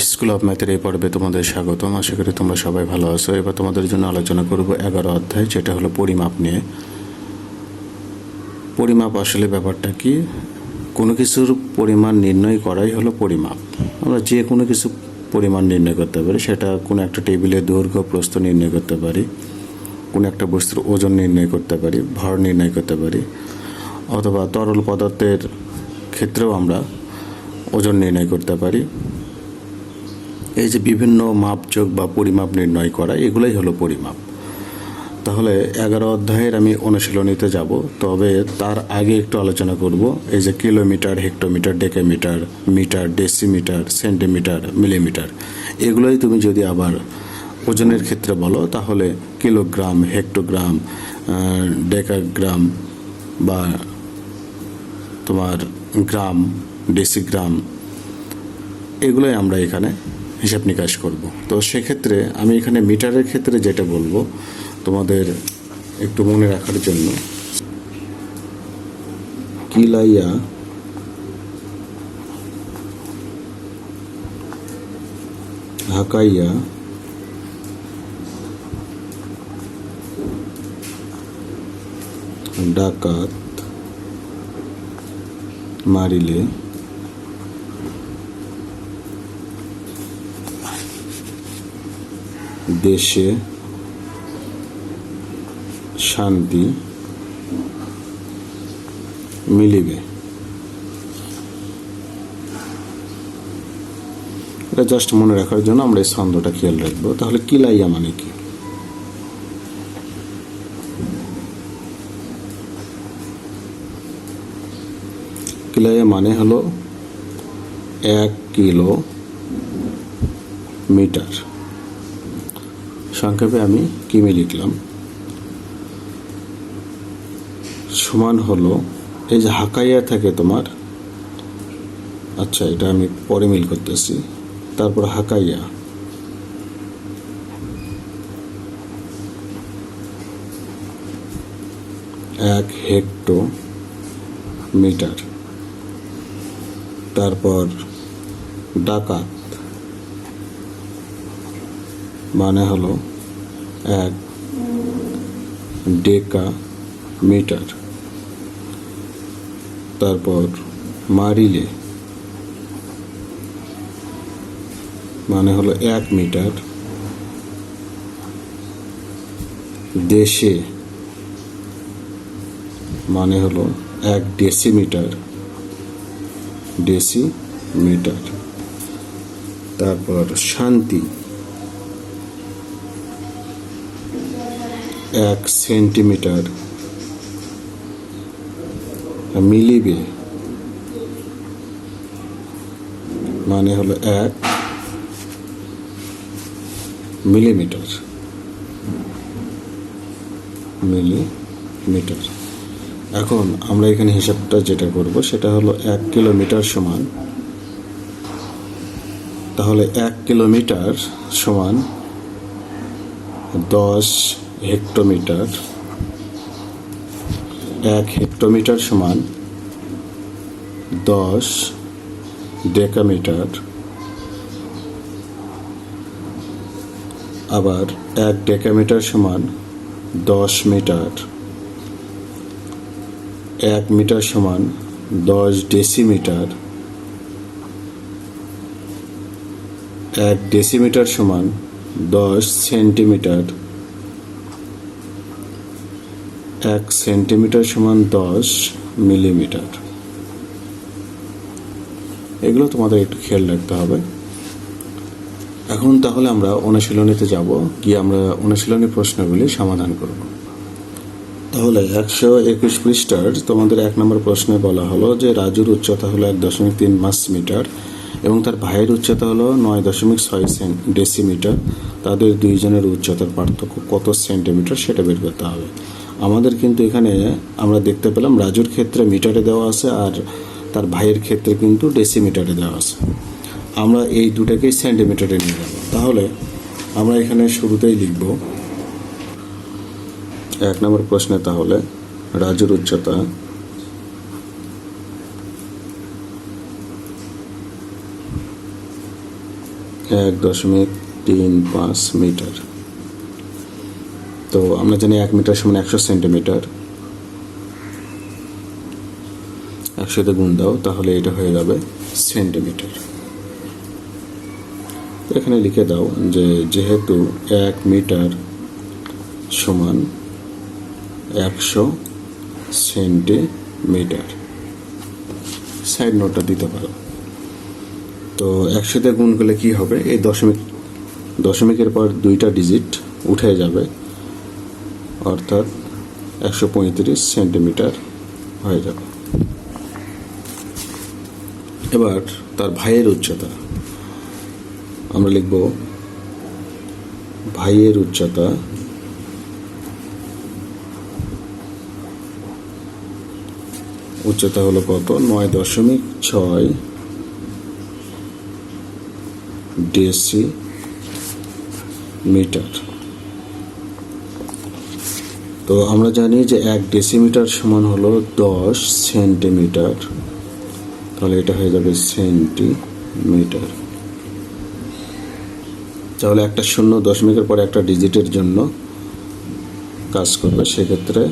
School of ম্যাথের এই পর্বে তোমাদের স্বাগতম। আশা করি তোমরা সবাই ভালো আছো। এবার তোমাদের জন্য আলোচনা করব এগারো অধ্যায়, যেটা হলো পরিমাপ নিয়ে। পরিমাপ আসলে ব্যাপারটা কি? কোনো কিছুর পরিমাণ নির্ণয় করাই হলো পরিমাপ। আমরা যে কোনো কিছু পরিমাণ নির্ণয় করতে পারি, সেটা কোনো একটা টেবিলের দৈর্ঘ্য, প্রস্থ নির্ণয় করতে পারি, কোনো একটা বস্তুর ওজন নির্ণয় করতে পারি, ভর নির্ণয় করতে পারি, অথবা তরল পদার্থের ক্ষেত্রেও আমরা ওজন নির্ণয় করতে পারি। এই যে বিভিন্ন মাপযোগ বা পরিমাপ নির্ণয় করা, এগুলোই হলো পরিমাপ। তাহলে এগারো অধ্যায়ের আমি অনুশীলনীতে যাব, তবে তার আগে একটু আলোচনা করব। এই যে kilometre, hectometre, decametre, metre, decimetre, centimetre, millimetre, এগুলোই তুমি যদি আবার ওজনের ক্ষেত্রে বলো, তাহলে কিলোগ্রাম, হেক্টোগ্রাম ডেকাগ্রাম বা তোমার গ্রাম, ডেসিগ্রাম, এগুলোই আমরা এখানে হিসাব নিকাশ করব। তো সেক্ষেত্রে আমি এখানে মিটারের ক্ষেত্রে যেটা বলব তোমাদের একটু মনে রাখার জন্য। কিলাইয়া হাকাইয়া ডাকাত মারিলে দেশে শান্তি মিলিবে। এটা জাস্ট মনে রাখার জন্য আমরা এই ছন্দটা খেয়াল রাখব। তাহলে কিলাইয়া মানে কি? কিলাইয়া মানে হলো এক কিলো মিটার। সংক্ষেপে আমি কিমি লিখলাম। সমান হলো, এই যে হাকাইয়া থাকে তোমার আচ্ছা এটা আমি পরে মিল করতেছি, তারপর হাকাইয়া। এক হেক্টো মিটার, তারপর ডাকাত মানে হলো এক ডেকা মিটার তারপর মারিলে। মানে হলো এক মিটার। দেশে। মানে হলো এক ডেসিমিটার। ডেসিমিটার। তারপর শান্তি। এক সেন্টিমিটার মিলিবে মানে হলো এক মিলিমিটার মিলিমিটার। এখন আমরা এখানে হিসাবটা যেটা করব, সেটা হলো এক কিলোমিটার সমান, তাহলে এক কিলোমিটার সমান দশ হেক্টোমিটার, এক হেক্টোমিটার সমান দশ ডেকামিটার, আবার এক ডেকামিটার সমান দশ মিটার, এক মিটার সমান দশ ডেসিমিটার, এক ডেসিমিটার সমান দশ সেন্টিমিটার। এক সেন্টিমিটার সমান দশ মিলিমিটার। এগুলো তোমাদের একটু খেয়াল রাখতে হবে। এখন তাহলে আমরা অনুশীলনীতে যাব, গিয়ে আমরা অনুশীলনী প্রশ্নগুলি সমাধান করব। তাহলে একশো একুশ পৃষ্ঠার তোমাদের এক নম্বর প্রশ্নে বলা হলো যে রাজুর উচ্চতা হলো এক দশমিক তিন মাস মিটার এবং তার ভাইয়ের উচ্চতা হলো নয় দশমিক ছয় ডেসিমিটার। তাদের দুইজনের উচ্চতার পার্থক্য কত সেন্টিমিটার সেটা বের করতে হবে। আমাদের কিন্তু এখানে আমরা দেখতে পেলাম রাজুর ক্ষেত্রে মিটারে দেওয়া আছে আর তার ভাইয়ের ক্ষেত্রে কিন্তু ডেসিমিটারে দেওয়া আছে। আমরা এই দুটাকেই সেন্টিমিটারে নিয়ে যাব তাহলে আমরা এখানে শুরুতেই লিখব। এক নম্বর প্রশ্নে তাহলে রাজুর উচ্চতা এক দশমিক তিন পাঁচ মিটার। তো আমরা জানি এক মিটার সমান একশো সেন্টিমিটার। একশোতে গুণ দাও, তাহলে এটা হয়ে যাবে সেন্টিমিটার। এখানে লিখে দাও যে যেহেতু এক মিটার সমান একশো সেন্টিমিটার। সাইড নোটটা দিতে পারো। তো একসাথে গুণ করলে কি হবে? এই দশমিক, দশমিকের পর দুইটা ডিজিট উঠে যাবে। অর্থাৎ একশো পঁয়ত্রিশ সেন্টিমিটার হয়ে যাবে। এবার তার ভাইয়ের উচ্চতা। আমরা লিখব, ভাইয়ের উচ্চতা উচ্চতা হলো কত? নয় দশমিক ছয় ডেসি মিটার তো আমরা জানি যে এক ডেসিমিটার সমান হলো দশ সেন্টিমিটার তাহলে এটা হয়ে যাবে সেন্টিমিটার তাহলে একটা শূন্য দশমিকের পরে একটা ডিজিটের জন্য কাজ করবে, সেক্ষেত্রে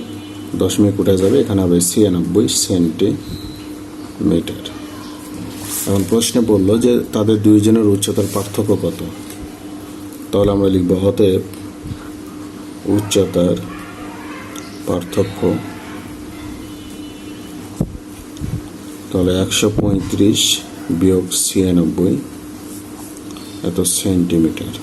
দশমিক উঠে যাবে, এখানে হবে ছিয়ানব্বই সেন্টিমিটার এখন প্রশ্নে বলল যে তাদের দুইজনের উচ্চতার পার্থক্য কত? তাহলে আমরা লিখব, অতএব উচ্চতার পার্থক্য। তাহলে একশো পঁয়ত্রিশ বিয়োগ ছিয়ানব্বই, এত সেন্টিমিটার।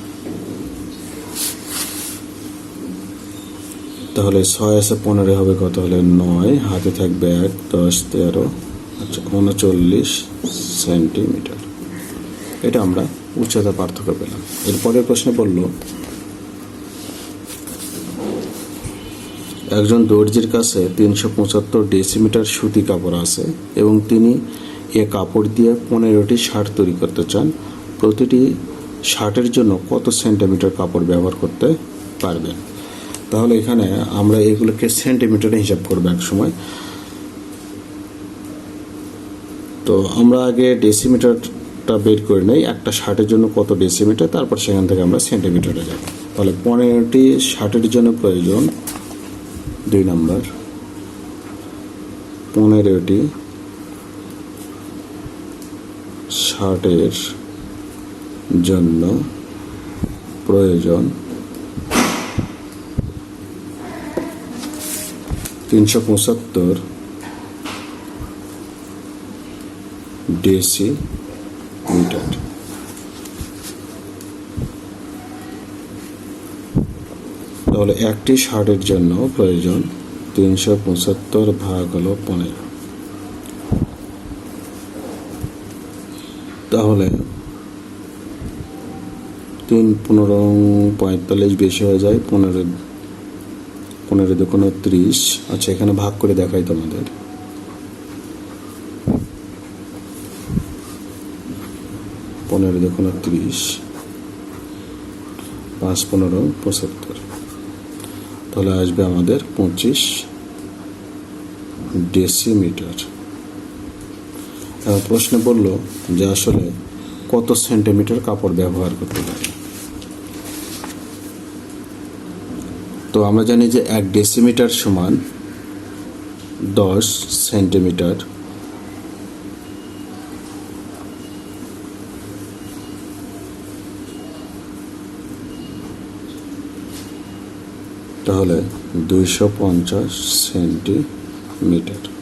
তাহলে ছয় আছে পনেরো হবে কত? হলে নয়, হাতে থাকবে এক, দশ, তেরো আচ্ছা উনচল্লিশ সেন্টিমিটার। এটা আমরা উচ্চতা পার্থক্য পেলাম। এরপরের প্রশ্নে বলল একজন দর্জির কাছে তিনশো পঁচাত্তর ডেসিমিটার সুতি কাপড় আছে এবং তিনি এ কাপড় দিয়ে পনেরোটি শার্ট তৈরি করতে চান। প্রতিটি শার্টের জন্য কত সেন্টিমিটার কাপড় ব্যবহার করতে পারবেন? তাহলে এখানে আমরা এগুলোকে সেন্টিমিটারে হিসাব করব এক সময়। তো আমরা আগে ডেসিমিটারটা বের করে নেই। একটা শার্টের জন্য কত ডেসিমিটার, তারপর সেখান থেকে আমরা সেন্টিমিটারে যাব। তাহলে পনেরোটি শার্টের জন্য প্রয়োজন দুই নম্বর। পনেরোটি শার্টের জন্য প্রয়োজন তিনশো পঁচাত্তর ডেসি মিটার তাহলে একটি শার্টের জন্য প্রয়োজন তিনশো পঁচাত্তর ভাগ হলো পনেরো। তাহলে তিন পনেরো পঁয়তাল্লিশ বেশি হয়ে যায় পনেরো পনেরো দুকোনো ত্রিশ। আচ্ছা এখানে ভাগ করে দেখাই তোমাদের। পনেরো দুকোনো ত্রিশ, পাঁচ পনেরো পঁচাত্তর। তাহলে আসবে আমাদের পঁচিশ ডেসিমিটার প্রশ্নে বলল যে আসলে কত সেন্টিমিটার কাপড় ব্যবহার করতে পারি? তো আমরা জানি যে এক ডেসিমিটার সমান দশ সেন্টিমিটার তাহলে দুইশো পঞ্চাশ সেন্টিমিটার।